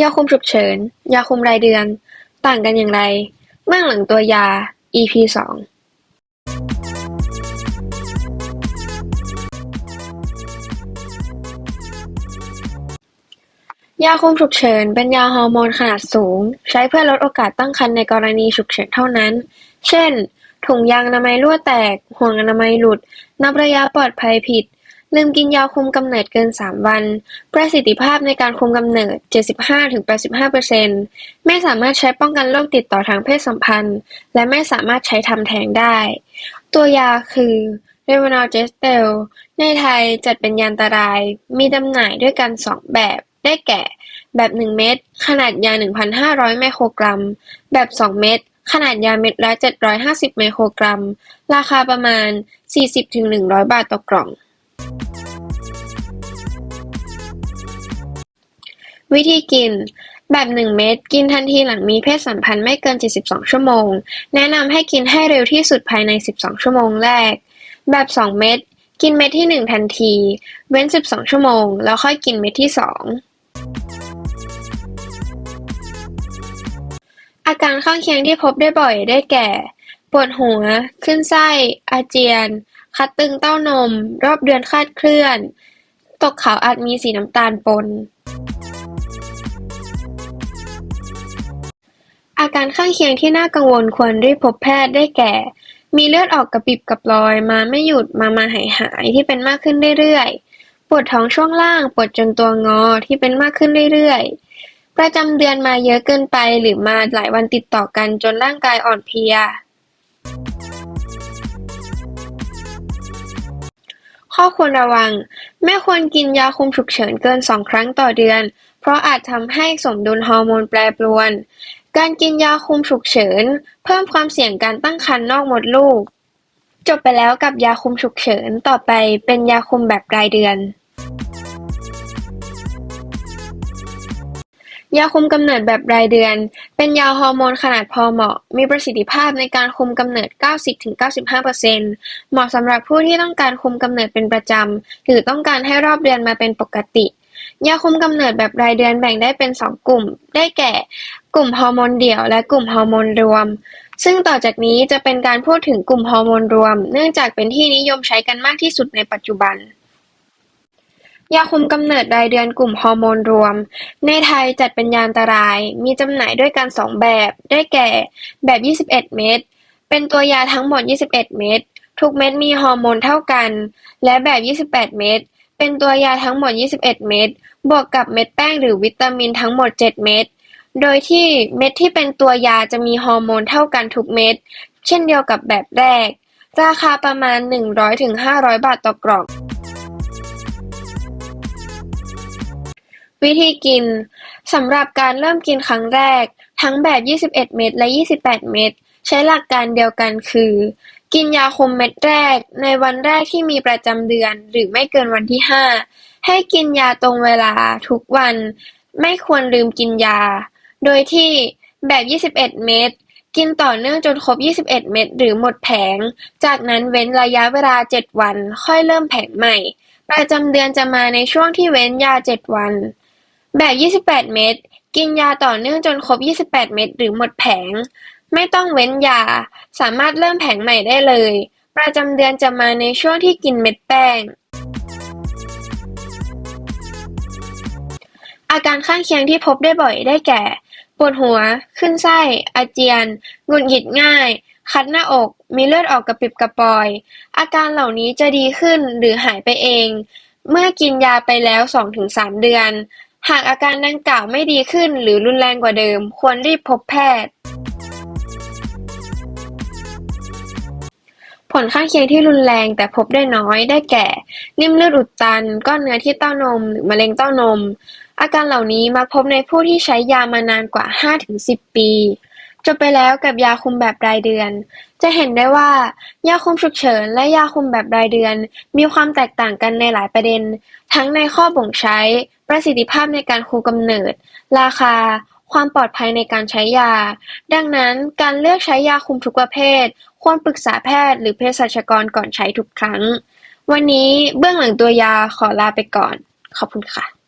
ยาคุมฉุกเฉิน ยาคุมรายเดือน ต่างกันอย่างไร เบื้องหลังตัวยา EP สองยาคุมฉุกเฉินเป็นยาฮอร์โมนขนาดสูง ใช้เพื่อลดโอกาสตั้งครรภ์ในกรณีฉุกเฉินเท่านั้น เช่น ถุงยางอนามัยรั่วแตก ห่วงอนามัยหลุด นับระยะปลอดภัยผิด ลืมกินยาคุมกำเนิดเกิน 3 วัน ประสิทธิภาพในการคุมกำเนิด 75-85%ไม่สามารถใช้ป้องกันโรคติดต่อทางเพศสัมพันธ์ และไม่สามารถใช้ทำแท้งได้ ตัวยาคือเรวานอลเจสเตลในไทยจัดเป็นยาอันตราย มีจำหน่ายด้วยกัน 2 แบบ ได้แก่ แบบ 1 เม็ด ขนาดยา 1,500 ไมโครกรัม แบบ 2 เม็ดขนาดยาเม็ดละ750 ไมโครกรัม ราคาประมาณ 40-100 บาทต่อกล่อง วิธีกิน แบบ 1 เม็ดกินทันทีหลังมีเพศสัมพันธ์ไม่เกิน 72 ชั่วโมง แนะนำให้กินให้เร็วที่สุดภายใน 12 ชั่วโมงแรก แบบ 2 เม็ดกินเม็ดที่ 1 ทันที เว้น 12 ชั่วโมง แล้วค่อยกินเม็ดที่ 2 อาการข้างเคียงที่พบได้บ่อยได้แก่ ปวดหัว ขึ้นไส้ อาเจียน คัดตึงเต้านม รอบเดือนคาดเคลื่อน ตกขาวอาจมีสีน้ำตาลปน อาการข้างเคียงที่น่ากังวลควรรีบพบแพทย์ ได้แก่ มีเลือดออกกระปิบกระปลอย มาไม่หยุด มามาหายหายที่เป็นมากขึ้นเรื่อยๆ ปวดท้องช่วงล่าง ปวดจนตัวงอที่เป็นมากขึ้นเรื่อยๆ ประจำเดือนมาเยอะเกินไปหรือมาหลายวันติดต่อกันจนร่างกายอ่อนเพลีย ข้อควรระวัง ไม่ควรกินยาคุมฉุกเฉินเกิน 2 ครั้งต่อเดือน เพราะอาจทำให้สมดุลฮอร์โมนแปรปรวน การกินยาคุมฉุกเฉิน เพิ่มความเสี่ยงการตั้งครรภ์นอกมดลูก จบไปแล้วกับยาคุมฉุกเฉิน ต่อไปเป็นยาคุมแบบรายเดือน ยาคุมกำเนิดแบบรายเดือน เป็นยาฮอร์โมนขนาดพอเหมาะ มีประสิทธิภาพในการคุมกำเนิด 90-95%เหมาะสำหรับผู้ที่ต้องการคุมกำเนิดเป็นประจำ หรือต้องการให้รอบเดือนมาเป็นปกติ ยาคุมกำเนิดแบบรายเดือนแบ่งได้เป็น2กลุ่ม ได้แก่ กลุ่มฮอร์โมนเดี่ยว และกลุ่มฮอร์โมนรวม ซึ่งต่อจากนี้จะเป็นการพูดถึงกลุ่มฮอร์โมนรวม เนื่องจากเป็นที่นิยมใช้กันมากที่สุดในปัจจุบันยาคุมกำเนิดรายเดือนกลุ่มฮอร์โมนรวม ในไทยจัดเป็นยาอันตราย มีจำหน่ายด้วยกัน 2 แบบ ได้แก่ แบบ 21 เม็ด เป็นตัวยาทั้งหมด 21 เม็ด ทุกเม็ดมีฮอร์โมนเท่ากัน และแบบ 28 เม็ด เป็นตัวยาทั้งหมด21เม็ด บวกกับเม็ดแป้งหรือวิตามินทั้งหมด7เม็ด โดยที่เม็ดที่เป็นตัวยาจะมีฮอร์โมนเท่ากันทุกเม็ด เช่นเดียวกับแบบแรก ราคาประมาณ 100-500 บาทต่อกล่องวิธีกิน สำหรับการเริ่มกินครั้งแรก ทั้งแบบ 21 เม็ดและ 28 เม็ดใช้หลักการเดียวกันคือ กินยาคุมเม็ดแรกในวันแรกที่มีประจำเดือน หรือไม่เกินวันที่5ให้กินยาตรงเวลาทุกวัน ไม่ควรลืมกินยา โดยที่แบบ 21 เม็ด กินต่อเนื่องจนครบ 21 เม็ดหรือหมดแผง จากนั้นเว้นระยะเวลา 7 วัน ค่อยเริ่มแผงใหม่ ประจำเดือนจะมาในช่วงที่เว้นยา 7 วัน แบบ 28 เม็ด กินยาต่อเนื่องจนครบ 28 เม็ดหรือหมดแผง ไม่ต้องเว้นยา สามารถเริ่มแผงใหม่ได้เลย ประจำเดือนจะมาในช่วงที่กินเม็ดแป้ง อาการข้างเคียงที่พบได้บ่อยได้แก่ ปวดหัว ขึ้นไส้ อาเจียน หงุดหงิดง่าย คัดหน้าอก มีเลือดออกกระปิบกระปอย อาการเหล่านี้จะดีขึ้นหรือหายไปเอง เมื่อกินยาไปแล้ว 2-3 เดือน หากอาการดังกล่าวไม่ดีขึ้นหรือรุนแรงกว่าเดิม ควรรีบพบแพทย์ ผลข้างเคียงที่รุนแรงแต่พบได้น้อย ได้แก่ ริ่มเลือดอุดตัน ก้อนเนื้อที่เต้านม หรือมะเร็งเต้านม อาการเหล่านี้มักพบในผู้ที่ใช้ยามานานกว่า 5-10 ปี จบไปแล้วกับยาคุมแบบรายเดือน จะเห็นได้ว่า ยาคุมฉุกเฉินและยาคุมแบบรายเดือน มีความแตกต่างกันในหลายประเด็น ทั้งในข้อบ่งใช้ ประสิทธิภาพในการคุมกำเนิด ราคา ความปลอดภัยในการใช้ยา ดังนั้นการเลือกใช้ยาคุมทุกประเภท ควรปรึกษาแพทย์หรือเภสัชกรก่อนใช้ทุกครั้ง วันนี้เบื้องหลังตัวยาขอลาไปก่อน ขอบคุณค่ะ